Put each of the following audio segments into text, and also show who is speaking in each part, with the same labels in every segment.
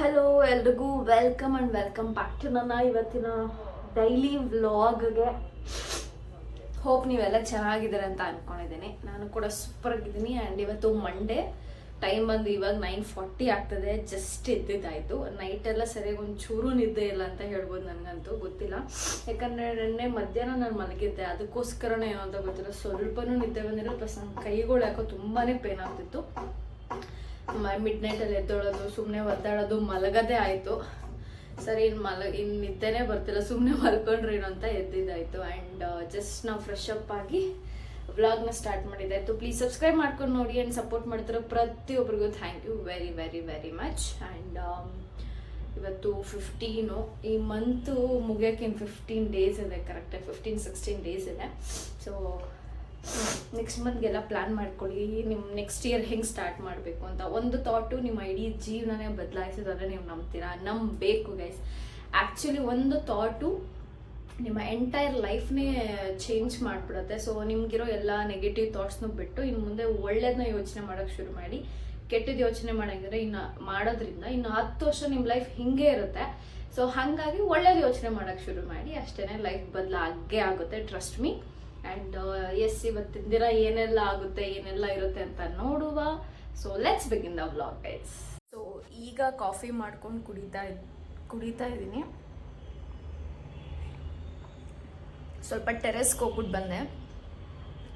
Speaker 1: Hello ಎಲ್ರಿಗೂ welcome and welcome back to ನನ್ನ ಇವತ್ತಿನ ಡೈಲಿ ವ್ಲಾಗ್ಗೆ. ಹೋಪ್ ನೀವೆಲ್ಲ ಚೆನ್ನಾಗಿದ್ದೀರ ಅಂತ ಅನ್ಕೊಂಡಿದ್ದೀನಿ. ನಾನು ಕೂಡ ಸೂಪರ್ ಆಗಿದ್ದೀನಿ. ಆ್ಯಂಡ್ ಇವತ್ತು ಮಂಡೇ ಟೈಮ್ ಬಂದು ಇವಾಗ ನೈನ್ ಫಾರ್ಟಿ ಆಗ್ತದೆ. ಜಸ್ಟ್ ನೈಟ್ ಎಲ್ಲ ಸರಿಯಾಗಿ ಒಂದು ಚೂರು ನಿದ್ದೆ ಇಲ್ಲ ಅಂತ ಹೇಳ್ಬೋದು ನನಗಂತೂ, ಗೊತ್ತಿಲ್ಲ. ಯಾಕಂದರೆ ನೆನ್ನೆ ಮಧ್ಯಾಹ್ನ ನಾನು ಮಲಗಿದ್ದೆ. ಅದಕ್ಕೋಸ್ಕರನೇ ಏನೋ ಅಂತ ಗೊತ್ತಿಲ್ಲ. ಸ್ವಲ್ಪನೂ ನಿದ್ದೆ ಬಂದಿರೋ ಪ್ಲಸ್ ನನ್ನ ಕೈಗಳು ಯಾಕೋ ತುಂಬಾ ಪೇನ್ ಆಗ್ತಿತ್ತು. ಮಿಡ್ ನೈಟಲ್ಲಿ ಎದ್ದೊಳೋದು ಸುಮ್ಮನೆ ಒದ್ದಾಡೋದು, ಮಲಗದೆ ಆಯಿತು. ಸರಿ, ಇನ್ ಮಲ, ಇನ್ ನಿದ್ದೆನೇ ಬರ್ತಿಲ್ಲ ಸುಮ್ಮನೆ ಮಲ್ಕೊಂಡ್ರಿ ಅಂತ ಎದ್ದಿದ್ದಾಯಿತು. ಆ್ಯಂಡ್ ಜಸ್ಟ್ ನಾವು ಫ್ರೆಶ್ ಅಪ್ ಆಗಿ ವ್ಲಾಗ್ನ ಸ್ಟಾರ್ಟ್ ಮಾಡಿದ್ದಾಯಿತು. ಪ್ಲೀಸ್ ಸಬ್ಸ್ಕ್ರೈಬ್ ಮಾಡ್ಕೊಂಡು ನೋಡಿ ಆ್ಯಂಡ್ ಸಪೋರ್ಟ್ ಮಾಡ್ತಿರೋ ಪ್ರತಿಯೊಬ್ಬರಿಗೂ thank you very very very much and ಇವತ್ತು ಫಿಫ್ಟೀನು ಈ ಮಂತು ಮುಗಿಯೋಕೆ ಇನ್ನು ಫಿಫ್ಟೀನ್ ಡೇಸ್ ಇದೆ ಕರೆಕ್ಟಾಗಿ ಫಿಫ್ಟೀನ್ ಸಿಕ್ಸ್ಟೀನ್ ಡೇಸ್ ಇದೆ. ಸೊ ನೆಕ್ಸ್ಟ್ ಮಂತ್ಗೆಲ್ಲ ಪ್ಲ್ಯಾನ್ ಮಾಡ್ಕೊಳ್ಳಿ. ನಿಮ್ಮ ನೆಕ್ಸ್ಟ್ ಇಯರ್ ಹೆಂಗೆ ಸ್ಟಾರ್ಟ್ ಮಾಡಬೇಕು ಅಂತ. ಒಂದು ಥಾಟು ನಿಮ್ಮ ಇಡೀ ಜೀವನನೇ ಬದಲಾಯಿಸೋದಾದ್ರೆ ನೀವು ನಂಬ್ತೀರಾ? ನಂಬಬೇಕು ಗೈಸ್ ಆ್ಯಕ್ಚುಲಿ ಒಂದು ಥಾಟು ನಿಮ್ಮ ಎಂಟೈರ್ ಲೈಫ್ನೇ ಚೇಂಜ್ ಮಾಡಿಬಿಡುತ್ತೆ. ಸೊ ನಿಮಗಿರೋ ಎಲ್ಲ ನೆಗೆಟಿವ್ ಥಾಟ್ಸ್ನು ಬಿಟ್ಟು ಇನ್ನು ಮುಂದೆ ಒಳ್ಳೇದನ್ನ ಯೋಚನೆ ಮಾಡೋಕ್ಕೆ ಶುರು ಮಾಡಿ. ಕೆಟ್ಟದ್ದು ಯೋಚನೆ ಮಾಡೋಂಗಿದ್ರೆ ಇನ್ನು ಮಾಡೋದ್ರಿಂದ ಇನ್ನು ಹತ್ತು ವರ್ಷ ನಿಮ್ಮ ಲೈಫ್ ಹಿಂಗೆ ಇರುತ್ತೆ. ಸೊ ಹಾಗಾಗಿ ಒಳ್ಳೇದು ಯೋಚನೆ ಮಾಡೋಕ್ಕೆ ಶುರು ಮಾಡಿ. ಅಷ್ಟೇ ಲೈಫ್ ಬದಲಾಗೇ ಆಗುತ್ತೆ. ಟ್ರಸ್ಟ್ ಮೀ ಆ್ಯಂಡ್ ಎಸ್ ಇವತ್ತಿನ ದಿನ ಏನೆಲ್ಲ ಆಗುತ್ತೆ, ಏನೆಲ್ಲ ಇರುತ್ತೆ ಅಂತ ನೋಡುವ. So let's begin the vlog guys so ಈಗ ಕಾಫಿ ಮಾಡ್ಕೊಂಡು ಕುಡಿತಾ ಕುಡಿತಾ ಇದ್ದೀನಿ. ಸ್ವಲ್ಪ ಟೆರೆಸ್ಗೆ ಹೋಗ್ಬಿಟ್ಟು ಬಂದೆ.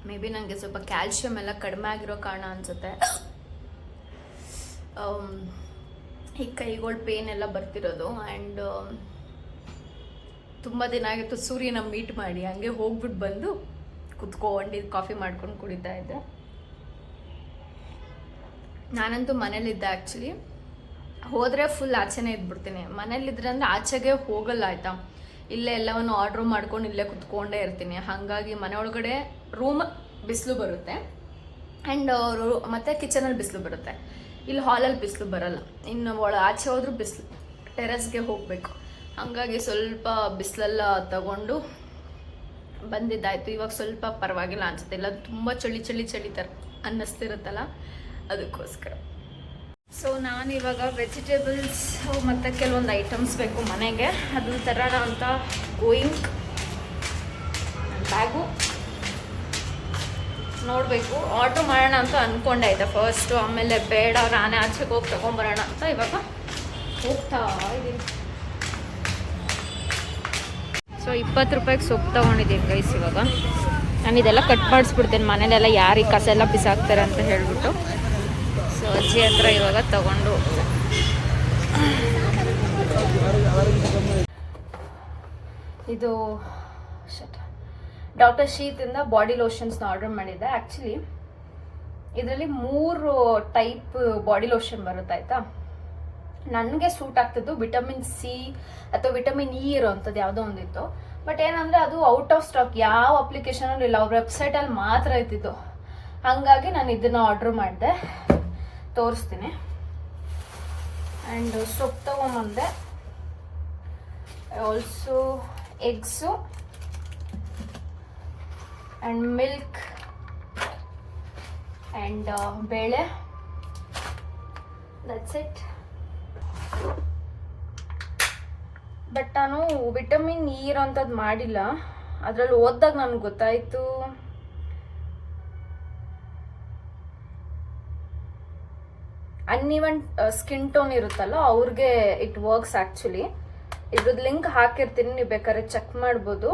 Speaker 1: ಮೇ ಬಿ ನನಗೆ ಸ್ವಲ್ಪ ಕ್ಯಾಲ್ಶಿಯಮ್ ಎಲ್ಲ ಕಡಿಮೆ ಆಗಿರೋ ಕಾರಣ ಅನಿಸುತ್ತೆ. ಈ ಕೈಗಳು ಪೇನ್ ಎಲ್ಲ ಬರ್ತಿರೋದು. ಆ್ಯಂಡ್ ತುಂಬ ದಿನ ಆಗಿತ್ತು ಸೂರ್ಯನ ಮೀಟ್ ಮಾಡಿ. ಹಂಗೆ ಹೋಗ್ಬಿಟ್ಟು ಬಂದು ಕುತ್ಕೊಂಡು ಕಾಫಿ ಮಾಡ್ಕೊಂಡು ಕುಡಿತಾ ಇದ್ದೆ. ನಾನಂತೂ ಮನೇಲಿದ್ದೆ ಆ್ಯಕ್ಚುಲಿ ಹೋದರೆ ಫುಲ್ ಆಚೆನೇ ಇದ್ಬಿಡ್ತೀನಿ. ಮನೇಲಿದ್ರೆ ಅಂದರೆ ಆಚೆಗೆ ಹೋಗಲ್ಲ ಆಯಿತಾ? ಇಲ್ಲೇ ಎಲ್ಲವನ್ನು ಆರ್ಡ್ರ್ ಮಾಡ್ಕೊಂಡು ಇಲ್ಲೇ ಕುತ್ಕೊಂಡೇ ಇರ್ತೀನಿ. ಹಾಗಾಗಿ ಮನೆ ಒಳಗಡೆ ರೂಮ್ ಬಿಸಿಲು ಬರುತ್ತೆ. ಆ್ಯಂಡ್ ಮತ್ತು ಕಿಚನಲ್ಲಿ ಬಿಸಿಲು ಬರುತ್ತೆ. ಇಲ್ಲಿ ಹಾಲಲ್ಲಿ ಬಿಸಿಲು ಬರಲ್ಲ. ಇನ್ನು ಒಳ, ಆಚೆ ಹೋದರೂ ಬಿಸಿಲು. ಟೆರೆಸ್ಗೆ ಹೋಗಬೇಕು. ಹಾಗಾಗಿ ಸ್ವಲ್ಪ ಬಿಸಿಲೆಲ್ಲ ತಗೊಂಡು ಬಂದಿದ್ದಾಯಿತು. ಇವಾಗ ಸ್ವಲ್ಪ ಪರವಾಗಿಲ್ಲ ಅನ್ಸುತ್ತೆ. ಇಲ್ಲ ತುಂಬ ಚಳಿ ಚಳಿ ಚಳಿ ಥರ ಅನ್ನಿಸ್ತಿರುತ್ತಲ್ಲ? ಅದಕ್ಕೋಸ್ಕರ. ಸೊ ನಾನು ಇವಾಗ ವೆಜಿಟೇಬಲ್ಸ್ ಮತ್ತು ಕೆಲವೊಂದು ಐಟಮ್ಸ್ ಬೇಕು ಮನೆಗೆ. ಅದು ತರೋಣ ಅಂತ ಗೋಯಿಂಗ್ ಬ್ಯಾಗು ನೋಡಬೇಕು. ಆರ್ಡ್ರ್ ಮಾಡೋಣ ಅಂತ ಅಂದ್ಕೊಂಡೆ ಆಯ್ತಾ ಫಸ್ಟು ಆಮೇಲೆ ಬೇಡ, ನಾನೇ ಆಚೆಗೆ ಹೋಗಿ ತೊಗೊಂಬರೋಣ ಅಂತ ಇವಾಗ ಹೋಗ್ತಾ ಇದ್ದೀನಿ ಸೊ, ಇಪ್ಪತ್ತು ರೂಪಾಯಿಗೆ ಸೊಪ್ಪು ತೊಗೊಂಡಿದ್ದೀನಿ ಗೈಸ್ ಇವಾಗ. ನಾನು ಇದೆಲ್ಲ ಕಟ್ ಮಾಡಿಸ್ಬಿಡ್ತೀನಿ, ಮನೇಲೆಲ್ಲ ಯಾರಿಗೆ ಕಸ ಎಲ್ಲ ಬಿಸಾಕ್ತಾರೆ ಅಂತ ಹೇಳಿಬಿಟ್ಟು. ಸೊ, ಅಜ್ಜಿ ಹತ್ರ ಇವಾಗ ತಗೊಂಡು. ಇದು ಡಾಕ್ಟರ್ ಶೀತಿಂದ ಬಾಡಿ ಲೋಷನ್ಸ್ನ ಆರ್ಡರ್ ಮಾಡಿದ್ದೆ. ಆ್ಯಕ್ಚುಲಿ ಇದರಲ್ಲಿ ಮೂರು ಟೈಪ್ ಬಾಡಿ ಲೋಷನ್ ಬರುತ್ತೆ, ಆಯಿತಾ? ನನಗೆ ಸೂಟ್ ಆಗ್ತಿದ್ದು ವಿಟಮಿನ್ ಸಿ ಅಥವಾ ವಿಟಮಿನ್ ಇ ಇರೋವಂಥದ್ದು ಯಾವುದೋ ಒಂದಿತ್ತು. ಬಟ್ ಏನಂದರೆ ಅದು ಔಟ್ ಆಫ್ ಸ್ಟಾಕ್ ಯಾವ ಅಪ್ಲಿಕೇಶನಲ್ಲಿ ಇಲ್ಲ. ಅವ್ರ ವೆಬ್ಸೈಟಲ್ಲಿ ಮಾತ್ರ ಇದ್ದಿದ್ದು. ಹಾಗಾಗಿ ನಾನು ಇದನ್ನು ಆರ್ಡ್ರ್ ಮಾಡಿದೆ. ತೋರಿಸ್ತೀನಿ. ಆ್ಯಂಡ್ ಸೊಪ್ಪು ತೊಗೊಂಬಂದೆ. Also eggs and milk and ಬೇಳೆ. ದಟ್ಸ್ ಇಟ್ ಬಟ್ ನಾನು ವಿಟಮಿನ್ ಇ ಇರೋಂಥದ್ದು ಮಾಡಿಲ್ಲ. ಅದರಲ್ಲಿ ಓದಿದಾಗ ನನಗೆ ಗೊತ್ತಾಯಿತು. ಅನ್ಇವನ್ ಸ್ಕಿನ್ ಟೋನ್ ಇರುತ್ತಲ್ಲ, ಅವ್ರಿಗೆ ಇಟ್ ವರ್ಕ್ಸ್ ಆ್ಯಕ್ಚುಲಿ ಇದ್ರದ್ದು ಲಿಂಕ್ ಹಾಕಿರ್ತೀನಿ, ನೀವು ಬೇಕಾದ್ರೆ ಚೆಕ್ ಮಾಡ್ಬೋದು.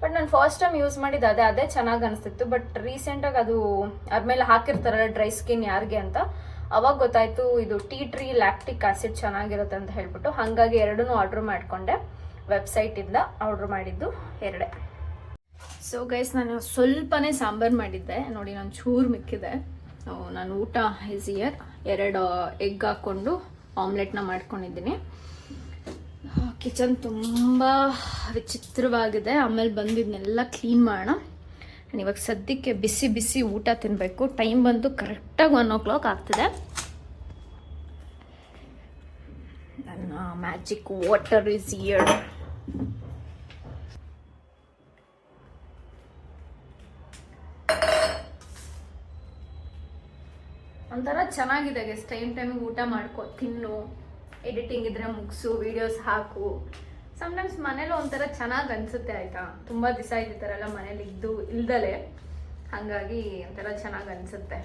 Speaker 1: ಬಟ್ ನಾನು ಫಸ್ಟ್ ಟೈಮ್ ಯೂಸ್ ಮಾಡಿದ್ದು ಅದೇ ಅದೇ ಚೆನ್ನಾಗಿ ಅನಿಸ್ತಿತ್ತು. ಬಟ್ ರೀಸೆಂಟಾಗಿ ಅದು, ಅದ್ಮೇಲೆ ಹಾಕಿರ್ತಾರಲ್ಲ ಡ್ರೈ ಸ್ಕಿನ್ ಯಾರಿಗೆ ಅಂತ ಅವಾಗ ಗೊತ್ತಾಯ್ತು ಇದು ಟೀ ಟ್ರೀ ಲ್ಯಾಕ್ಟಿಕ್ ಆಸಿಡ್ ಚೆನ್ನಾಗಿರುತ್ತೆ ಅಂತ ಹೇಳ್ಬಿಟ್ಟು ಹಾಗಾಗಿ ಎರಡನ್ನೂ ಆರ್ಡ್ರ್ ಮಾಡಿಕೊಂಡೆ. ವೆಬ್ಸೈಟಿಂದ ಆರ್ಡ್ರ್ ಮಾಡಿದ್ದು ಎರಡೇ. ಸೊ ಗೈಸ್ ನಾನು ಸ್ವಲ್ಪನೇ ಸಾಂಬಾರು ಮಾಡಿದ್ದೆ. ನೋಡಿ, ನಾನು ಚೂರು ಮಿಕ್ಕಿದೆ. ನಾನು ಊಟ ಈಸಿಯರ್ ಎರಡು ಎಗ್ ಹಾಕ್ಕೊಂಡು ಆಮ್ಲೆಟ್ನ ಮಾಡ್ಕೊಂಡಿದ್ದೀನಿ. ಕಿಚನ್ ತುಂಬ ವಿಚಿತ್ರವಾಗಿದೆ. ಆಮೇಲೆ ಬಂದಿದ್ದನ್ನೆಲ್ಲ ಕ್ಲೀನ್ ಮಾಡೋಣ. ಇವಾಗ ಸದ್ಯಕ್ಕೆ ಬಿಸಿ ಬಿಸಿ ಊಟ ತಿನ್ನಬೇಕು ಟೈಮ್ ಬಂದು ಕರೆಕ್ಟಾಗಿ ಒನ್ ಓ ಕ್ಲಾಕ್ ಆಗ್ತದೆ. ನನ್ನ ಮ್ಯಾಜಿಕ್ ವಾಟರ್ ಇಸ್ ಇಯರ್ ಒಂಥರ ಚೆನ್ನಾಗಿದೆ ಟೈಮ್ ಟೈಮಿಗೆ ಊಟ ಮಾಡ್ಕೊ, ತಿನ್ನು ಎಡಿಟಿಂಗ್ ಇದ್ರೆ ಮುಗಿಸು ವಿಡಿಯೋಸ್ ಹಾಕು. ಸಮ್ಟೈಮ್ಸ್ ಮನೇಲಿ ಒಂಥರ ಚೆನ್ನಾಗಿ ಅನಿಸುತ್ತೆ ಆಯ್ತಾ? ತುಂಬ ದಿವಸ ಈ ಥರ ಮನೇಲಿ ಇದ್ದು, ಇಲ್ದಲೆ ಹಾಗಾಗಿ ಒಂಥರ ಚೆನ್ನಾಗಿ ಅನಿಸುತ್ತೆ.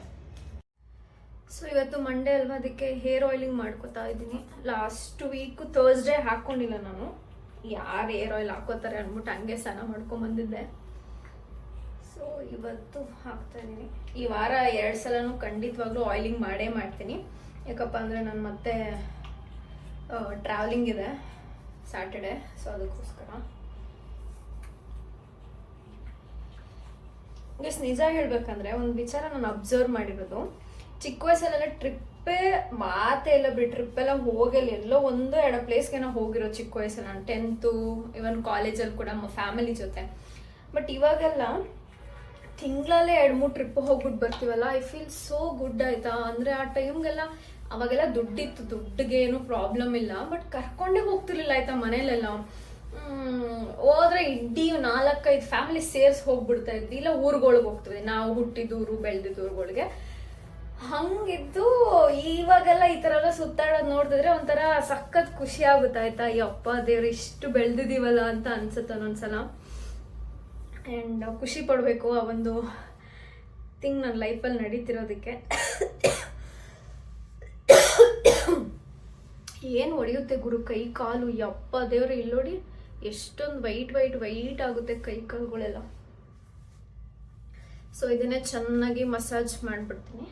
Speaker 1: ಸೊ ಇವತ್ತು ಮಂಡೇ ಅಲ್ವಾ? ಅದಕ್ಕೆ ಹೇರ್ ಆಯಿಲಿಂಗ್ ಮಾಡ್ಕೋತಾ ಇದ್ದೀನಿ. ಲಾಸ್ಟ್ ವೀಕು ಥರ್ಸ್ಡೇ ಹಾಕ್ಕೊಂಡಿಲ್ಲ ನಾನು. ಯಾರು ಹೇರ್ ಆಯಿಲ್ ಹಾಕೋತಾರೆ ಅಂದ್ಬಿಟ್ಟು ಹಂಗೆ ಸ್ನಾನ ಮಾಡ್ಕೊಂಬಂದಿದ್ದೆ ಸೊ ಇವತ್ತು ಹಾಕ್ತಾ ಇದ್ದೀನಿ. ಈ ವಾರ ಎರಡು ಸಲನೂ ಖಂಡಿತವಾಗ್ಲೂ ಆಯಿಲಿಂಗ್ ಮಾಡೇ ಮಾಡ್ತೀನಿ. ಯಾಕಪ್ಪ ಅಂದರೆ ನಾನು ಮತ್ತೆ ಟ್ರಾವೆಲಿಂಗ್ ಇದೆ. ಸ್ಯಾಟರ್ಡೆ ಸೊ ಅದಕ್ಕೋಸ್ಕರ. ಎಸ್ ನಿಜ ಹೇಳ್ಬೇಕಂದ್ರೆ ಒಂದು ವಿಚಾರ ನಾನು ಅಬ್ಸರ್ವ್ ಮಾಡಿರೋದು. ಚಿಕ್ಕ ವಯಸ್ಸಲ್ಲೆಲ್ಲ ಟ್ರಿಪ್ಪೇ ಮಾತೇ ಇಲ್ಲ ಬಿಡಿ ಟ್ರಿಪ್ ಎಲ್ಲ ಹೋಗಲ್ಲ, ಎಲ್ಲೋ ಒಂದು ಎರಡು ಪ್ಲೇಸ್ಗೆ ನಾವು ಹೋಗಿರೋ ಚಿಕ್ಕ ವಯಸ್ಸಲ್ಲಿ ನಾನು ಟೆಂತು ಇವನ್ ಕಾಲೇಜಲ್ಲಿ ಕೂಡ ಫ್ಯಾಮಿಲಿ ಜೊತೆ. ಬಟ್ ಇವಾಗೆಲ್ಲ ತಿಂಗಳಲ್ಲೇ ಎರಡು ಮೂರು ಟ್ರಿಪ್ ಹೋಗ್ಬಿಟ್ಟು ಬರ್ತೀವಲ್ಲ ಐ ಫೀಲ್ ಸೋ ಗುಡ್ ಆಯ್ತಾ. ಅಂದರೆ ಆ ಟೈಮ್ಗೆಲ್ಲ ಅವಾಗೆಲ್ಲ ದುಡ್ಡಿತ್ತು ದುಡ್ಡಿಗೆ ಏನು ಪ್ರಾಬ್ಲಮ್ ಇಲ್ಲ ಬಟ್ ಕರ್ಕೊಂಡೇ ಹೋಗ್ತಿರ್ಲಿಲ್ಲ ಆಯ್ತಾ ಮನೇಲೆಲ್ಲ ಹೋದ್ರೆ ಇಡೀ ನಾಲ್ಕೈದು ಫ್ಯಾಮಿಲಿ ಸೇರ್ಸ್ ಹೋಗ್ಬಿಡ್ತಾ ಇದ್ವಿ. ಇಲ್ಲ ಊರುಗಳಿಗೆ ಹೋಗ್ತಿದ್ವಿ. ನಾವು ಹುಟ್ಟಿದೂರು ಬೆಳೆದಿದ್ದ ಊರುಗಳಿಗೆ ಹಂಗಿದ್ದು ಇವಾಗೆಲ್ಲ ಈ ಥರ ಎಲ್ಲ ಸುತ್ತಾಡೋದು ನೋಡಿದ್ರೆ ಒಂಥರ ಸಖತ್ ಖುಷಿ ಆಗುತ್ತೆ ಆಯ್ತಾ. ಯಪ್ಪ ದೇವ್ರು, ಇಷ್ಟು ಬೆಳೆದಿದ್ದೀವಲ್ಲ ಅಂತ ಅನ್ಸುತ್ತೆ ಒಂದೊಂದ್ಸಲ. ಆ್ಯಂಡ್ ಖುಷಿ ಪಡಬೇಕು ಆ ಒಂದು ಥಿಂಗ್ ನನ್ನ ಲೈಫಲ್ಲಿ ನಡೀತಿರೋದಕ್ಕೆ. ಏನು ಒಡೆಯುತ್ತೆ ಗುರು? ಕೈ ಕಾಲು. ಯಪ್ಪ ದೇವ್ರು ಇಲ್ಲಿ ನೋಡಿ. ಎಷ್ಟೊಂದು ವೈಟ್ ವೈಟ್ ವೈಟ್ ಆಗುತ್ತೆ ಕೈ ಕಾಲುಗಳೆಲ್ಲ. ಸೊ ಇದನ್ನ ಚೆನ್ನಾಗಿ ಮಸಾಜ್ ಮಾಡಿಬಿಡ್ತೀನಿ.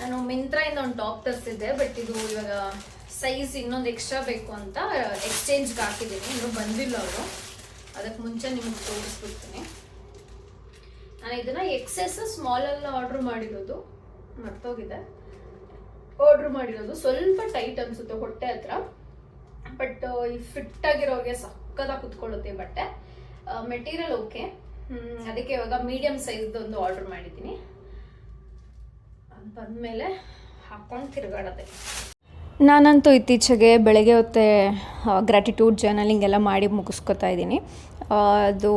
Speaker 1: ನಾನು ಮಿಂತ್ರ ಇಂದ ಒಂದು ಟಾಪ್ ತರಿಸಿದ್ದೆ, ಬಟ್ ಇದು ಇವಾಗ ಸೈಜ್ ಇನ್ನೊಂದು ಎಕ್ಸ್ಟ್ರಾ ಬೇಕು ಅಂತ ಎಕ್ಸ್ಚೇಂಜ್ಗೆ ಹಾಕಿದ್ದೀನಿ. ಇನ್ನೂ ಬಂದಿಲ್ಲ ಅವರು. ಅದಕ್ಕೆ ಮುಂಚೆ ನಿಮ್ಗೆ ತೋರಿಸ್ಬಿಡ್ತೀನಿ. ನಾನು ಇದನ್ನ ಎಕ್ಸೆಸ್ ಸ್ಮಾಲಲ್ಲಿ ಆರ್ಡ್ರ್ ಮಾಡಿರೋದು. ಮರ್ತೋಗಿದೆ. ಆರ್ಡ್ರ್ ಮಾಡಿರೋದು. ಸ್ವಲ್ಪ ಟೈಟ್ ಅನಿಸುತ್ತೆ ಹೊಟ್ಟೆ ಹತ್ರ. ಬಟ್ ಈ ಫಿಟ್ ಆಗಿರೋರಿಗೆ ಸಕ್ಕತ್ತಾಗಿ ಕುತ್ಕೊಳ್ಳುತ್ತೆ ಬಟ್ಟೆ. ಮೆಟೀರಿಯಲ್ ಓಕೆ ಅದಕ್ಕೆ ಇವಾಗ ಮೀಡಿಯಂ ಸೈಜ್ದು ಒಂದು ಆರ್ಡರ್ ಮಾಡಿದ್ದೀನಿ. ಅದು ಬಂದಮೇಲೆ ಹಾಕೊಂಡು ತಿರುಗಾಡೋದೆ. ನಾನಂತೂ ಇತ್ತೀಚೆಗೆ ಬೆಳಗ್ಗೆ ಹೊತ್ತೆ ಗ್ರ್ಯಾಟಿಟ್ಯೂಡ್ ಜರ್ನಲಿಂಗ್ ಎಲ್ಲ ಮಾಡಿ ಮುಗಿಸ್ಕೊತಾ ಇದ್ದೀನಿ. ಅದು,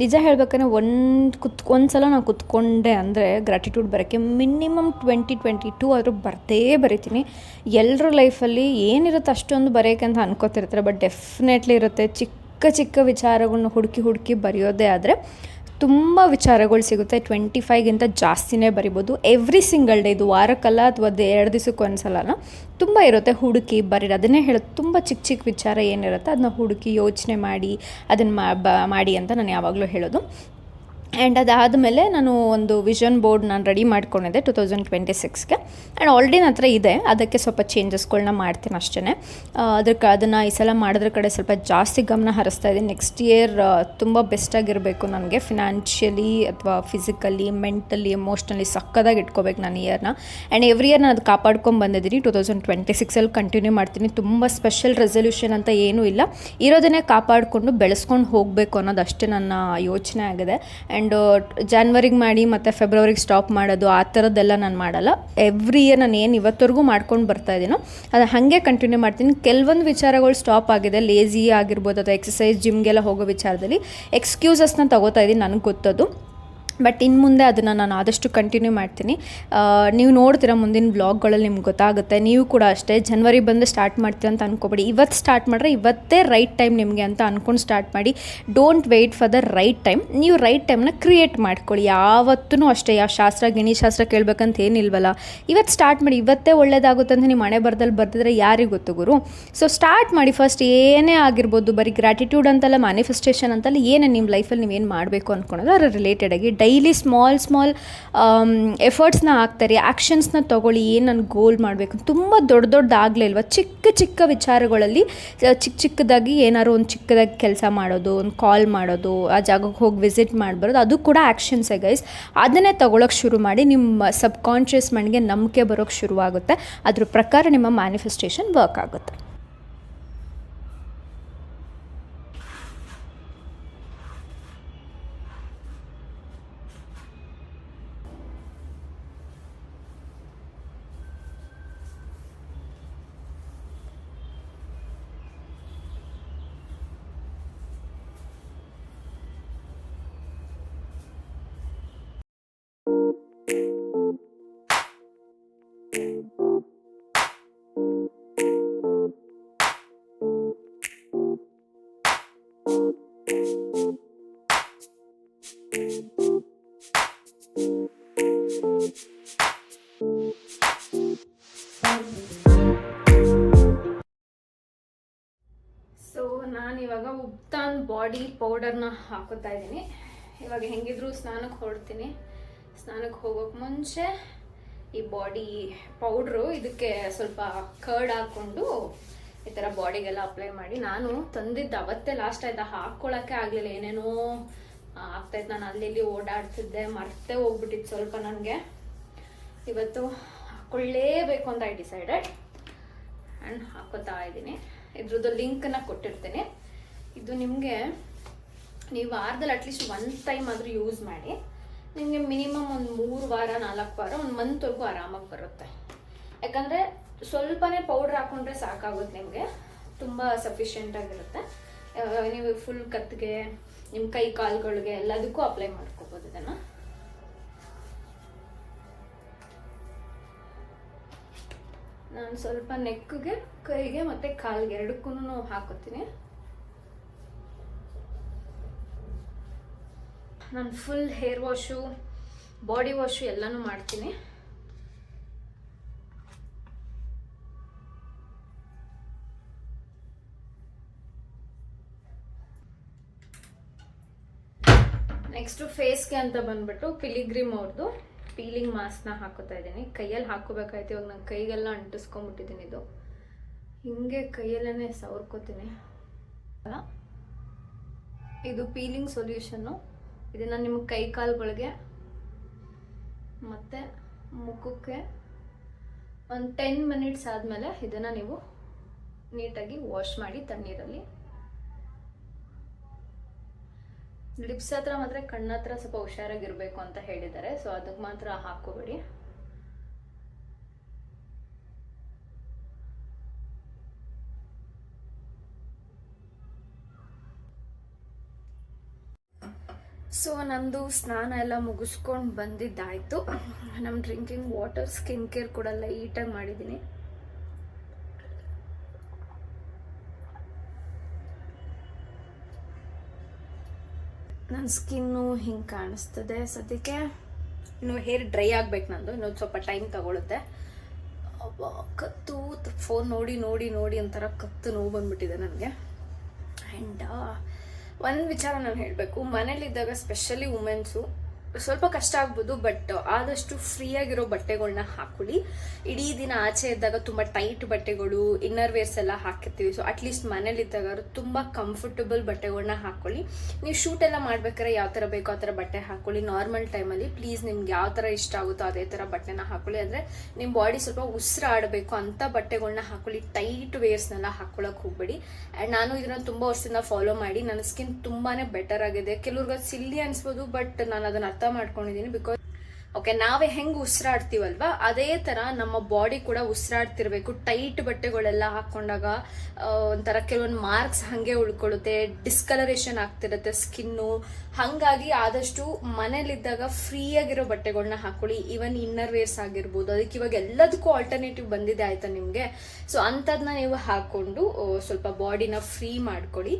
Speaker 1: ನಿಜ ಹೇಳ್ಬೇಕಂದ್ರೆ ಒಂದು ಕುತ್ ಒಂದು ಸಲ ನಾನು ಕುತ್ಕೊಂಡೆ ಅಂದರೆ ಗ್ರ್ಯಾಟಿಟ್ಯೂಡ್ ಬರೋಕ್ಕೆ ಮಿನಿಮಮ್ ಟ್ವೆಂಟಿ ಟ್ವೆಂಟಿ ಟೂ ಆದರೂ ಬರ್ತೇ ಬರಿತೀನಿ. ಎಲ್ಲರ ಲೈಫಲ್ಲಿ ಏನಿರುತ್ತೆ ಅಷ್ಟೊಂದು ಬರೆಯೋಕ್ಕೆ ಅಂತ ಅನ್ಕೋತಿರ್ತಾರೆ ಬಟ್ ಡೆಫಿನೆಟ್ಲಿ ಇರುತ್ತೆ. ಚಿಕ್ಕ ಚಿಕ್ಕ ವಿಚಾರಗಳನ್ನ ಹುಡುಕಿ ಹುಡುಕಿ ಬರೆಯೋದೇ ಆದರೆ ತುಂಬ ವಿಚಾರಗಳು ಸಿಗುತ್ತೆ. ಟ್ವೆಂಟಿ ಫೈವ್ಗಿಂತ ಜಾಸ್ತಿನೇ ಬರಿಬೋದು. ಎವ್ರಿ ಸಿಂಗಲ್ ಡೇ ಇದು ವಾರಕ್ಕಲ್ಲ ಅಥವಾ ಎರಡು ದಿವಸಕ್ಕೆ ಒಂದ್ಸಲನ? ತುಂಬ ಇರುತ್ತೆ. ಹುಡುಕಿ ಬರೀರಿ. ಅದನ್ನೇ ಹೇಳೋದು. ತುಂಬ ಚಿಕ್ಕ ಚಿಕ್ಕ ವಿಚಾರ ಏನಿರುತ್ತೆ, ಅದನ್ನ ಹುಡುಕಿ ಯೋಚನೆ ಮಾಡಿ, ಅದನ್ನು ಮಾಡಿ ಅಂತ ನಾನು ಯಾವಾಗಲೂ ಹೇಳೋದು. ಆ್ಯಂಡ್ ಅದಾದಮೇಲೆ ನಾನು ಒಂದು ವಿಷನ್ ಬೋರ್ಡ್ ನಾನು ರೆಡಿ ಮಾಡ್ಕೊಂಡಿದ್ದೆ ಟು ತೌಸಂಡ್ ಟ್ವೆಂಟಿ ಸಿಕ್ಸ್ಗೆ ಆ್ಯಂಡ್ ಆಲ್ರೆಡಿ ನನ್ನ ಹತ್ರ ಇದೆ. ಅದಕ್ಕೆ ಸ್ವಲ್ಪ ಚೇಂಜಸ್ಗಳನ್ನ ಮಾಡ್ತೀನಿ ಅಷ್ಟೇ ಅದಕ್ಕೆ ಅದನ್ನು ಈ ಸಲ ಮಾಡೋದ್ರ ಕಡೆ ಸ್ವಲ್ಪ ಜಾಸ್ತಿ ಗಮನ ಹರಿಸ್ತಾ ಇದ್ದೀನಿ. ನೆಕ್ಸ್ಟ್ ಇಯರ್ ತುಂಬ ಬೆಸ್ಟಾಗಿರಬೇಕು ನನಗೆ. ಫಿನಾನ್ಷಿಯಲಿ ಅಥವಾ ಫಿಸಿಕಲಿ ಮೆಂಟಲಿ ಎಮೋಷ್ನಲಿ ಸಕ್ಕದಾಗಿ ಇಟ್ಕೋಬೇಕು ನಾನು ಇಯರ್ನ ಆ್ಯಂಡ್ ಎವ್ರಿ ಇಯರ್ ನಾನು ಅದು ಕಾಪಾಡ್ಕೊಂಡು ಬಂದಿದ್ದೀನಿ. ಟು ತೌಸಂಡ್ ಟ್ವೆಂಟಿ ಸಿಕ್ಸಲ್ಲಿ ಕಂಟಿನ್ಯೂ ಮಾಡ್ತೀನಿ. ತುಂಬ ಸ್ಪೆಷಲ್ ರೆಸಲ್ಯೂಷನ್ ಅಂತ ಏನೂ ಇಲ್ಲ. ಇರೋದನ್ನೇ ಕಾಪಾಡಿಕೊಂಡು ಬೆಳೆಸ್ಕೊಂಡು ಹೋಗಬೇಕು ಅನ್ನೋದು ಅಷ್ಟೇ ನನ್ನ ಯೋಚನೆ ಆಗಿದೆ. ಆ್ಯಂಡ್ ಜಾನ್ವರಿಗೆ ಮಾಡಿ ಮತ್ತು ಫೆಬ್ರವರಿಗೆ ಸ್ಟಾಪ್ ಮಾಡೋದು ಆ ಥರದ್ದೆಲ್ಲ ನಾನು ಮಾಡಲ್ಲ. ಎವ್ರಿ ಇಯರ್ ನಾನು ಏನು ಇವತ್ತವರೆಗೂ ಮಾಡ್ಕೊಂಡು ಬರ್ತಾ ಇದ್ದೀನೋ ಅದು ಹಾಗೆ ಕಂಟಿನ್ಯೂ ಮಾಡ್ತೀನಿ. ಕೆಲವೊಂದು ವಿಚಾರಗಳು ಸ್ಟಾಪ್ ಆಗಿದೆ ಲೇಜಿ ಆಗಿರ್ಬೋದು ಅಥವಾ ಎಕ್ಸಸೈಸ್ ಜಿಮ್ಗೆಲ್ಲ ಹೋಗೋ ವಿಚಾರದಲ್ಲಿ. ಎಕ್ಸ್ಕ್ಯೂಸಸ್ನ ತಗೋತಾ ಇದ್ದೀನಿ ನನಗೆ ಗೊತ್ತದು. ಬಟ್ ಇನ್ನು ಮುಂದೆ ಅದನ್ನು ನಾನು ಆದಷ್ಟು ಕಂಟಿನ್ಯೂ ಮಾಡ್ತೀನಿ. ನೀವು ನೋಡ್ತೀರ ಮುಂದಿನ ಬ್ಲಾಗ್ಗಳಲ್ಲಿ ನಿಮ್ಗೆ ಗೊತ್ತಾಗುತ್ತೆ. ನೀವು ಕೂಡ ಅಷ್ಟೇ ಜನವರಿ ಬಂದು ಸ್ಟಾರ್ಟ್ ಮಾಡ್ತೀರ ಅಂತ ಅನ್ಕೋಬೇಡಿ. ಇವತ್ತು ಸ್ಟಾರ್ಟ್ ಮಾಡಿದ್ರೆ ಇವತ್ತೇ ರೈಟ್ ಟೈಮ್ ನಿಮಗೆ ಅಂತ ಅಂದ್ಕೊಂಡು ಸ್ಟಾರ್ಟ್ ಮಾಡಿ. Don't wait for the right time ನೀವು ರೈಟ್ ಟೈಮ್ನ ಕ್ರಿಯೇಟ್ ಮಾಡ್ಕೊಳ್ಳಿ. ಯಾವತ್ತೂ ಅಷ್ಟೇ. ಯಾವ ಶಾಸ್ತ್ರ ಗಿಣಿಶಾಸ್ತ್ರ ಕೇಳಬೇಕಂತ ಏನಿಲ್ವಲ್ಲ. ಇವತ್ತು ಸ್ಟಾರ್ಟ್ ಮಾಡಿ. ಇವತ್ತೇ ಒಳ್ಳೇದಾಗುತ್ತೆ ಅಂತ ನೀವು ಮನೆ ಬರ್ದಲ್ಲಿ ಬರ್ದಿದ್ರೆ ಯಾರಿಗೆ ಗೊತ್ತು ಗುರು. ಸೊ ಸ್ಟಾರ್ಟ್ ಮಾಡಿ ಫಸ್ಟ್ ಏನೇ ಆಗಿರ್ಬೋದು, ಬರೀ ಗ್ರ್ಯಾಟಿಟ್ಯೂಡ್ ಅಂತಲ್ಲ ಮ್ಯಾನಿಫೆಸ್ಟೇಷನ್ ಅಂತಲ್ಲ, ಏನೇ ನಿಮ್ಮ ಲೈಫಲ್ಲಿ ನೀವೇನು ಮಾಡಬೇಕು ಅಂದ್ಕೊಳೋದು ಅದರ ರಿಲೇಟೆಡ್ ಆಗಿ ಡೈಲಿ ಸ್ಮಾಲ್ ಸ್ಮಾಲ್ ಎಫರ್ಟ್ಸ್ನ ಹಾಕ್ತಾರೆ ಆ್ಯಕ್ಷನ್ಸ್ನ ತೊಗೊಳ್ಳಿ, ಏನು ನಾನು ಗೋಲ್ ಮಾಡಬೇಕು ತುಂಬ ದೊಡ್ಡ ದೊಡ್ಡದಾಗಲೇ ಇಲ್ವಾ? ಚಿಕ್ಕ ಚಿಕ್ಕ ವಿಚಾರಗಳಲ್ಲಿ ಚಿಕ್ಕ ಚಿಕ್ಕದಾಗಿ ಏನಾದ್ರು ಒಂದು ಚಿಕ್ಕದಾಗಿ ಕೆಲಸ ಮಾಡೋದು, ಒಂದು ಕಾಲ್ ಮಾಡೋದು, ಆ ಜಾಗಕ್ಕೆ ಹೋಗಿ ವಿಸಿಟ್ ಮಾಡ್ಬರೋದು, ಅದು ಕೂಡ ಆ್ಯಕ್ಷನ್ಸೇ ಗೈಸ್. ಅದನ್ನೇ ತೊಗೊಳಕ್ಕೆ ಶುರು ಮಾಡಿ ನಿಮ್ಮ ಸಬ್ಕಾನ್ಷಿಯಸ್ ಮೈಂಡ್ಗೆ ನಂಬಿಕೆ ಬರೋಕ್ಕೆ ಶುರುವಾಗುತ್ತೆ. ಅದ್ರ ಪ್ರಕಾರ ನಿಮ್ಮ ಮ್ಯಾನಿಫೆಸ್ಟೇಷನ್ ವರ್ಕ್ ಆಗುತ್ತೆ. ಸೊ ನಾನು ಇವಾಗ ಉಪ್ತಾನ್ ಬಾಡಿ ಪೌಡರ್ನ ಹಾಕೋತಾ ಇದ್ದೀನಿ. ಇವಾಗ ಹೆಂಗಿದ್ರು ಸ್ನಾನಕ್ಕೆ ಹೊರಡ್ತೀನಿ. ಸ್ನಾನಕ್ಕೆ ಹೋಗೋಕೆ ಮುಂಚೆ ಈ ಬಾಡಿ ಪೌಡ್ರು ಇದಕ್ಕೆ ಸ್ವಲ್ಪ ಕರ್ಡ್ ಹಾಕ್ಕೊಂಡು ಈ ಥರ ಬಾಡಿಗೆಲ್ಲ ಅಪ್ಲೈ ಮಾಡಿ ನಾನು ತಂದಿದ್ದು ಅವತ್ತೇ ಲಾಸ್ಟ್ ಆಯ್ತಾ ಹಾಕ್ಕೊಳಕ್ಕೆ ಆಗಲಿಲ್ಲ, ಏನೇನೋ ಆಗ್ತಾ ಇತ್ತು. ನಾನು ಅಲ್ಲಿ ಓಡಾಡ್ತಿದ್ದೆ, ಮರ್ತೇ ಹೋಗ್ಬಿಟ್ಟಿತ್ತು ಸ್ವಲ್ಪ ನನಗೆ ಇವತ್ತು ಹಾಕ್ಕೊಳ್ಳೇಬೇಕು ಅಂತ ಐ ಡಿಸೈಡೆಡ್ ಆ್ಯಂಡ್ ಹಾಕೋತಾ ಇದ್ದೀನಿ. ಇದ್ರದ್ದು ಲಿಂಕನ್ನ ಕೊಟ್ಟಿರ್ತೀನಿ. ಇದು ನಿಮಗೆ ನೀವು ವಾರದಲ್ಲಿ ಅಟ್ಲೀಸ್ಟ್ ಒನ್ ಟೈಮ್ ಆದರೂ ಯೂಸ್ ಮಾಡಿ. ನಿಮಗೆ ಮಿನಿಮಮ್ ಒಂದು ಮೂರು ವಾರ, ನಾಲ್ಕು ವಾರ, ಒಂದು ಮಂತ್ವರೆಗೂ ಆರಾಮಾಗಿ ಬರುತ್ತೆ. ಯಾಕಂದರೆ ಸ್ವಲ್ಪನೇ ಪೌಡ್ರ್ ಹಾಕೊಂಡ್ರೆ ಸಾಕಾಗುತ್ತೆ ನಿಮಗೆ. ತುಂಬ ಸಫಿಷಿಯೆಂಟ್ ಆಗಿರುತ್ತೆ. ನೀವು ಫುಲ್ ಕತ್ತಿಗೆ ನಿಮ್ಮ ಕೈ ಕಾಲುಗಳಿಗೆ ಎಲ್ಲದಕ್ಕೂ ಅಪ್ಲೈ ಮಾಡ್ಕೋಬೋದು ಇದನ್ನು. ನಾನು ಸ್ವಲ್ಪ ನೆಕ್ಗೆ ಕೈಗೆ ಮತ್ತು ಕಾಲಿಗೆ ಎರಡಕ್ಕೂ ಹಾಕೋತೀನಿ. ನಾನು full hair wash body wash ಎಲ್ಲನೂ ಮಾಡ್ತೀನಿ. ನೆಕ್ಸ್ಟು ಫೇಸ್ಗೆ ಅಂತ ಬಂದ್ಬಿಟ್ಟು ಪಿಲಿಗ್ರಿಮ್ ಅವ್ರದ್ದು ಪೀಲಿಂಗ್ ಮಾಸ್ಕ್ನ ಹಾಕೋತಾ ಇದ್ದೀನಿ. ಕೈಯಲ್ಲಿ ಹಾಕೋಬೇಕಾಯ್ತು ಇವಾಗ ನನ್ನ ಕೈಗೆಲ್ಲ ಅಂಟಿಸ್ಕೊಂಬಿಟ್ಟಿದ್ದೀನಿ ಇದು. ಹಿಂಗೆ ಕೈಯಲ್ಲೇ ಸವರ್ಕೋತೀನಿ. ಇದು ಪೀಲಿಂಗ್ ಸೊಲ್ಯೂಷನ್ನು ಇದನ್ನು ನಿಮ್ಮ ಕೈ ಕಾಲುಗಳಿಗೆ ಮತ್ತು ಮುಖಕ್ಕೆ ಒಂದು ಟೆನ್ ಮಿನಿಟ್ಸ್ ಆದಮೇಲೆ ಇದನ್ನು ನೀವು ನೀಟಾಗಿ ವಾಶ್ ಮಾಡಿ ತಣ್ಣೀರಲ್ಲಿ ಲಿಪ್ಸ್ ಹತ್ರ ಮಾತ್ರ ಕಣ್ಣ ಹತ್ರ ಸ್ವಲ್ಪ ಹುಷಾರಾಗಿರ್ಬೇಕು ಅಂತ ಹೇಳಿದ್ದಾರೆ. ಸೊ ಅದಕ್ಕೆ ಮಾತ್ರ ಹಾಕೋಬೇಡಿ ಸೊ ನಂದು ಸ್ನಾನ ಎಲ್ಲ ಮುಗಿಸ್ಕೊಂಡು ಬಂದಿದ್ದಾಯಿತು. ನಮ್ಮ ಡ್ರಿಂಕಿಂಗ್ ವಾಟರ್ ಸ್ಕಿನ್ ಕೇರ್ ಕೂಡ ಲೈಟಾಗಿ ಮಾಡಿದ್ದೀನಿ. ನನ್ನ ಸ್ಕಿನ್ನು ಹಿಂಗೆ ಕಾಣಿಸ್ತದೆ ಸದ್ಯಕ್ಕೆ. ಇನ್ನು ಹೇರ್ ಡ್ರೈ ಆಗ್ಬೇಕು ನಂದು ಇನ್ನೊಂದು ಸ್ವಲ್ಪ ಟೈಮ್ ತಗೊಳುತ್ತೆ. ಕತ್ತು, ಫೋನ್ ನೋಡಿ ನೋಡಿ ನೋಡಿ ಒಂಥರ ಕತ್ತು ನೋವು ಬಂದ್ಬಿಟ್ಟಿದೆ ನನಗೆ. ಆ್ಯಂಡ್ ಒಂದು ವಿಚಾರ ನಾನು ಹೇಳಬೇಕು. ಮನೇಲಿದ್ದಾಗ ಸ್ಪೆಷಲಿ ವುಮೆನ್ಸು ಸ್ವಲ್ಪ ಕಷ್ಟ ಆಗ್ಬೋದು ಬಟ್ ಆದಷ್ಟು ಫ್ರೀಯಾಗಿರೋ ಬಟ್ಟೆಗಳನ್ನ ಹಾಕೊಳ್ಳಿ. ಇಡೀ ದಿನ ಆಚೆ ಇದ್ದಾಗ ತುಂಬ ಟೈಟ್ ಬಟ್ಟೆಗಳು ಇನ್ನರ್ ವೇರ್ಸ್ ಎಲ್ಲ ಹಾಕಿರ್ತೀವಿ. ಸೊ ಅಟ್ಲೀಸ್ಟ್ ಮನೇಲಿದ್ದಾಗ ತುಂಬ ಕಂಫರ್ಟಬಲ್ ಬಟ್ಟೆಗಳನ್ನ ಹಾಕೊಳ್ಳಿ. ನೀವು ಶೂಟ್ ಎಲ್ಲ ಮಾಡ್ಬೇಕಾದ್ರೆ ಯಾವ ಥರ ಬೇಕೋ ಆ ಥರ ಬಟ್ಟೆ ಹಾಕೊಳ್ಳಿ. ನಾರ್ಮಲ್ ಟೈಮಲ್ಲಿ ಪ್ಲೀಸ್ ನಿಮ್ಗೆ ಯಾವ ಥರ ಇಷ್ಟ ಆಗುತ್ತೋ ಅದೇ ಥರ ಬಟ್ಟೆನ ಹಾಕೊಳ್ಳಿ. ಅಂದರೆ ನಿಮ್ಮ ಬಾಡಿ ಸ್ವಲ್ಪ ಉಸಿರಾಡಬೇಕು ಅಂತ ಬಟ್ಟೆಗಳನ್ನ ಹಾಕೊಳ್ಳಿ. ಟೈಟ್ ವೇರ್ಸ್ನೆಲ್ಲ ಹಾಕೊಳ್ಳೋಕೆ ಹೋಗಬೇಡಿ. ಆ್ಯಂಡ್ ನಾನು ಇದನ್ನ ತುಂಬ ವರ್ಷದಿಂದ ಫಾಲೋ ಮಾಡಿ. ನನ್ನ ಸ್ಕಿನ್ ತುಂಬಾ ಬೆಟರ್ ಆಗಿದೆ. ಕೆಲವ್ರಿಗೆ ಸಿಲ್ಲಿ ಅನ್ಸ್ಬೋದು ಬಟ್ ನಾನು ಅದನ್ನು ಅರ್ಥ ಮಾಡ್ಕೊಂಡಿದ್ದೀನಿ ಬಿಕಾಸ್ ಓಕೆ ನಾವೇ ಹೆಂಗೆ ಉಸಿರಾಡ್ತೀವಲ್ವಾ? ಅದೇ ಥರ ನಮ್ಮ ಬಾಡಿ ಕೂಡ ಉಸಿರಾಡ್ತಿರ್ಬೇಕು. ಟೈಟ್ ಬಟ್ಟೆಗಳೆಲ್ಲ ಹಾಕ್ಕೊಂಡಾಗ ಒಂಥರ ಕೆಲವೊಂದು ಮಾರ್ಕ್ಸ್ ಹಾಗೆ ಉಳ್ಕೊಳ್ಳುತ್ತೆ. ಡಿಸ್ಕಲರೇಷನ್ ಆಗ್ತಿರುತ್ತೆ ಸ್ಕಿನ್ನು ಹಾಗಾಗಿ ಆದಷ್ಟು ಮನೇಲಿದ್ದಾಗ ಆಗಿರೋ ಬಟ್ಟೆಗಳನ್ನ ಹಾಕೊಳ್ಳಿ. ಈವನ್ ಇನ್ನರ್ ವೇರ್ಸ್ ಆಗಿರ್ಬೋದು. ಅದಕ್ಕೆ ಇವಾಗ ಎಲ್ಲದಕ್ಕೂ ಆಲ್ಟರ್ನೇಟಿವ್ ಬಂದಿದೆ ಆಯ್ತಾ ನಿಮಗೆ? ಸೊ ಅಂಥದ್ದನ್ನ ನೀವು ಹಾಕ್ಕೊಂಡು ಸ್ವಲ್ಪ ಬಾಡಿನ ಫ್ರೀ ಮಾಡ್ಕೊಳ್ಳಿ.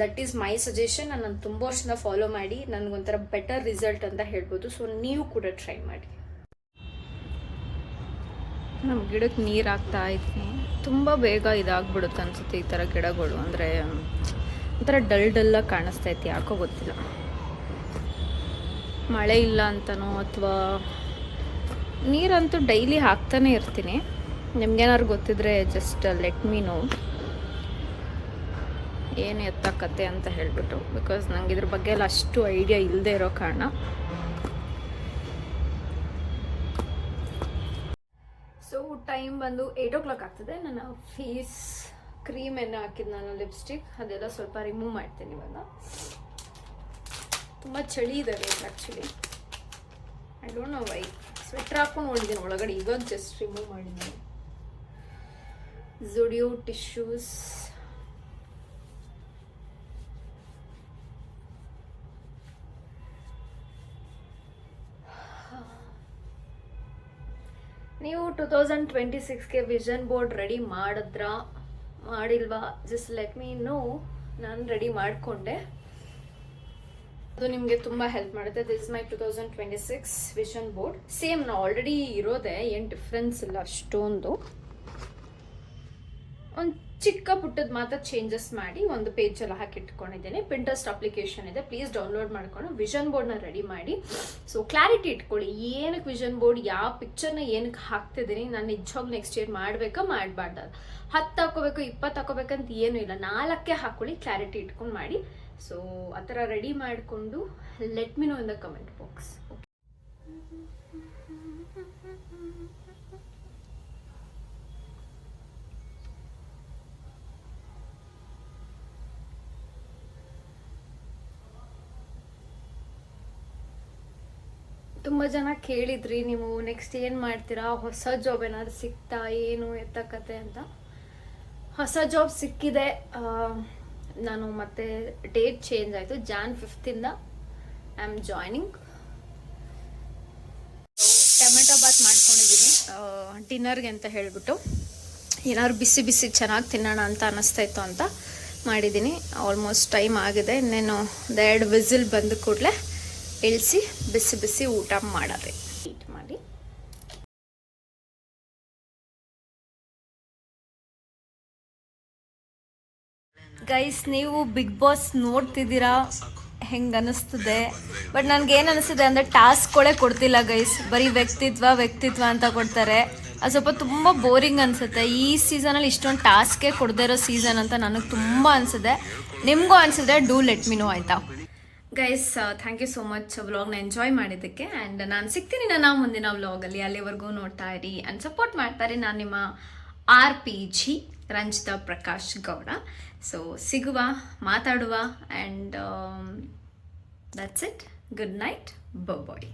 Speaker 1: ದಟ್ ಈಸ್ ಮೈ ಸಜೆಷನ್ ನಾನು ತುಂಬ ವರ್ಷದಿಂದ ಫಾಲೋ ಮಾಡಿ ನನಗೊಂಥರ ಬೆಟರ್ ರಿಸಲ್ಟ್ ಅಂತ ಹೇಳ್ಬೋದು. ಸೊ ನೀವು ಕೂಡ ಟ್ರೈ ಮಾಡಿ. ನಮ್ಮ ಗಿಡಕ್ಕೆ ನೀರು ಹಾಕ್ತಾ ಇದ್ದೀನಿ ತುಂಬ ಬೇಗ ಇದಾಗ್ಬಿಡುತ್ತೆ ಅನಿಸುತ್ತೆ ಈ ಥರ ಗಿಡಗಳು. ಅಂದರೆ, ಒಂಥರ ಡಲ್ ಡಲ್ಲಾಗಿ ಕಾಣಿಸ್ತಾ ಐತಿ ಯಾಕೋ ಗೊತ್ತಿಲ್ಲ. ಮಳೆ ಇಲ್ಲ ಅಂತನೋ ಅಥವಾ ನೀರಂತೂ ಡೈಲಿ ಹಾಕ್ತಾನೆ ಇರ್ತೀನಿ. ನಿಮ್ಗೇನಾದ್ರು ಗೊತ್ತಿದ್ರೆ ಜಸ್ಟ್ ಲೆಟ್ ಮೀ ನೋ ಏನು ಕತೆ ಅಂತ ಹೇಳ್ಬಿಟ್ಟು. ಬಿಕಾಸ್ ನಂಗೆ ಇದ್ರ ಬಗ್ಗೆ ಎಲ್ಲ ಅಷ್ಟು ಐಡಿಯಾ ಇಲ್ಲದೆ ಇರೋ ಕಾರಣ. ಸೊ ಟೈಮ್ ಬಂದು ಏಯ್ಟ್ ಓ ಕ್ಲಾಕ್ ಆಗ್ತದೆ. ನನ್ನ ಫೇಸ್ ಕ್ರೀಮ್ ಏನು ಹಾಕಿದ್ದು ನಾನು ಲಿಪ್ಸ್ಟಿಕ್ ಅದೆಲ್ಲ ಸ್ವಲ್ಪ ರಿಮೂವ್ ಮಾಡ್ತೀನಿ ಇವಾಗ. ತುಂಬ ಚಳಿ ಇದೆ actually I don't know why sweater ಹಾಕೊಂಡು ನೋಡಿದ್ದೀನಿ ಒಳಗಡೆ. ಈಗ ಜಸ್ಟ್ ರಿಮೂವ್ ಮಾಡಿದ್ದೀನಿ. ಜುಡಿಯೋ ಟಿಶ್ಯೂಸ್ ನೀವು two thousand twenty six vision board ready ಮಾಡಿದ್ರಾ? ಮಾಡಿಲ್ವಾ? ಜಸ್ಟ್ ಲೆಟ್ ಮೀ ನೋ ನಾನು ರೆಡಿ ಮಾಡಿಕೊಂಡೆ. ಅದು ನಿಮಗೆ ತುಂಬ ಹೆಲ್ಪ್ ಮಾಡುತ್ತೆ. This my two thousand twenty six vision board same ನಾ ಆಲ್ರೆಡಿ ಇರೋದೆ. ಏನು ಡಿಫ್ರೆನ್ಸ್ ಇಲ್ಲ ಅಷ್ಟೊಂದು. ಒಂದು ಚಿಕ್ಕ ಪುಟ್ಟದ ಮಾತ್ರ ಚೇಂಜಸ್ ಮಾಡಿ ಒಂದು ಪೇಜ್ ಎಲ್ಲ ಹಾಕಿಟ್ಕೊಂಡಿದ್ದೇನೆ ಪಿಂಟರ್ಸ್ಟ್ ಅಪ್ಲಿಕೇಶನ್ ಇದೆ. ಪ್ಲೀಸ್ ಡೌನ್ಲೋಡ್ ಮಾಡ್ಕೊಂಡು ವಿಷನ್ ಬೋರ್ಡ್ನ ರೆಡಿ ಮಾಡಿ. ಸೊ ಕ್ಲಾರಿಟಿ ಇಟ್ಕೊಳ್ಳಿ. ಏನಕ್ಕೆ ವಿಷನ್ ಬೋರ್ಡ್ ಯಾವ ಪಿಕ್ಚರ್ನ ಏನಕ್ಕೆ ಹಾಕ್ತಿದ್ದೀನಿ, ನಾನು ನಿಜವಾಗ್ಲೂ ನೆಕ್ಸ್ಟ್ ಇಯರ್ ಮಾಡಬೇಕಾ, ಮಾಡಬಾರ್ದು? ಹತ್ತು ಹಾಕೋಬೇಕು, ಇಪ್ಪತ್ತು ಹಾಕೋಬೇಕಂತ ಏನೂ ಇಲ್ಲ. ನಾಲ್ಕೇ ಹಾಕೊಳ್ಳಿ ಕ್ಲಾರಿಟಿ ಇಟ್ಕೊಂಡು ಮಾಡಿ. ಸೊ ಆ ಥರ ರೆಡಿ ಮಾಡಿಕೊಂಡು let me know in the comment box ತುಂಬ ಜನ ಕೇಳಿದ್ರಿ, ನೀವು ನೆಕ್ಸ್ಟ್ ಏನು ಮಾಡ್ತೀರಾ? ಹೊಸ ಜಾಬ್ ಏನಾದ್ರು ಸಿಗ್ತಾ ಏನು ಎತ್ತಕತೆ ಅಂತ? ಹೊಸ ಜಾಬ್ ಸಿಕ್ಕಿದೆ. ನಾನು ಮತ್ತೆ ಡೇಟ್ ಚೇಂಜ್ ಆಯಿತು. Jan ಫಿಫ್ತಿಂದ I am joining tomato bath ಮಾಡ್ಕೊಂಡಿದ್ದೀನಿ. ಡಿನ್ನರ್ಗೆ ಅಂತ ಹೇಳಿಬಿಟ್ಟು ಏನಾದ್ರು ಬಿಸಿ ಬಿಸಿ ಚೆನ್ನಾಗಿ ತಿನ್ನೋಣ ಅಂತ ಅನ್ನಿಸ್ತಾ ಇತ್ತು ಅಂತ ಮಾಡಿದ್ದೀನಿ. ಆಲ್ಮೋಸ್ಟ್ ಟೈಮ್ ಆಗಿದೆ. ಇನ್ನೇನು ಎರಡು ವಿಸಿಲ್ ಬಂದ ಕೂಡಲೇ ಇಳಿಸಿ ಬಿಸಿ ಬಿಸಿ ಊಟ ಮಾಡೋದೆ ಹೀಟ್ ಮಾಡಿ. ಗೈಸ್ ನೀವು ಬಿಗ್ ಬಾಸ್ ನೋಡ್ತಿದ್ದೀರಾ? ಹೆಂಗೆ ಅನಿಸ್ತದೆ? ಬಟ್ ನನಗೆ ಏನ್ ಅನಿಸ್ತದೆ ಅಂದರೆ ಟಾಸ್ಕ್ಗಳೇ ಕೊಡ್ತಿಲ್ಲ ಗೈಸ್ ಬರೀ ವ್ಯಕ್ತಿತ್ವ ವ್ಯಕ್ತಿತ್ವ ಅಂತ ಕೊಡ್ತಾರೆ. ಅದು ಸ್ವಲ್ಪ ತುಂಬ ಬೋರಿಂಗ್ ಅನಿಸುತ್ತೆ. ಈ ಸೀಸನಲ್ಲಿ ಇಷ್ಟೊಂದು ಟಾಸ್ಕೇ ಕೊಡದೇ ಇರೋ ಸೀಸನ್ ಅಂತ ನನಗೆ ತುಂಬಾ ಅನಿಸುತ್ತೆ. ನಿಮಗೂ ಅನಿಸಿದ್ರೆ ಡೂ ಲೆಟ್ ಮಿ ನೋ ಆಯಿತಾ? Guys thank you so much ವ್ಲಾಗ್ನ ಎಂಜಾಯ್ ಮಾಡಿದ್ದಕ್ಕೆ. ಆ್ಯಂಡ್ ನಾನು ಸಿಗ್ತೀನಿ ನನ್ನ ಮುಂದಿನ ವ್ಲಾಗಲ್ಲಿ ಅಲ್ಲಿವರೆಗೂ ನೋಡ್ತಾ ಇರಿ ಆ್ಯಂಡ್ ಸಪೋರ್ಟ್ ಮಾಡ್ತಾರೆ ನಾನು ನಿಮ್ಮ R P G Ranjitha Prakash Gowda. So ಸಿಗುವ, ಮಾತಾಡುವ and that's it good night bye